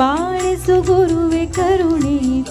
पाणि सुगुरुवेणी